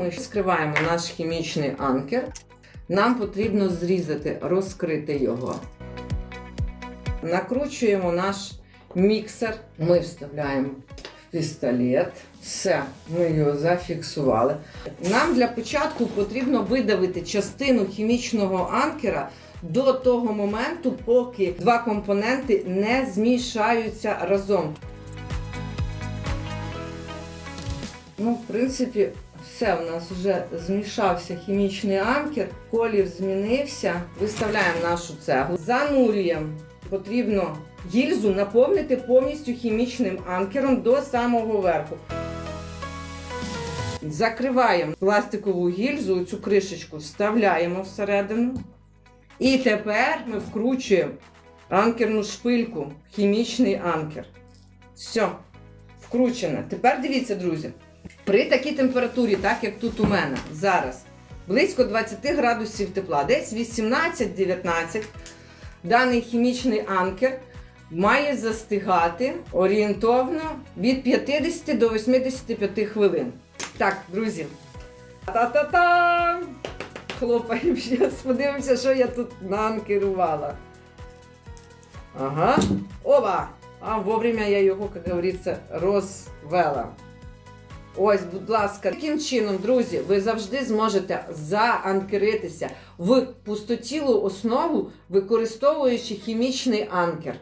Ми скриваємо наш хімічний анкер. Нам потрібно зрізати, розкрити його. Накручуємо наш міксер. Ми вставляємо в пістолет. Все, ми його зафіксували. Нам для початку потрібно видавити частину хімічного анкера до того моменту, поки два компоненти не змішаються разом. Ну, в принципі, все, у нас вже змішався хімічний анкер, колір змінився. Виставляємо нашу цеглу, занурюємо. Потрібно гільзу наповнити повністю хімічним анкером до самого верху. Закриваємо пластикову гільзу, цю кришечку вставляємо всередину. І тепер ми вкручуємо анкерну шпильку, хімічний анкер. Все, вкручено. Тепер дивіться, друзі. При такій температурі, так як тут у мене зараз, близько 20 градусів тепла, десь 18-19, даний хімічний анкер має застигати орієнтовно від 50 до 85 хвилин. Так, друзі. Та-та-та! Хлопаємо зараз, подивимося, що я тут наанкерувала. Ага. Оба! А вовремя я його, як говориться, розвела. Ось, будь ласка, таким чином, друзі, ви завжди зможете заанкеритися в пустотілу основу, використовуючи хімічний анкер.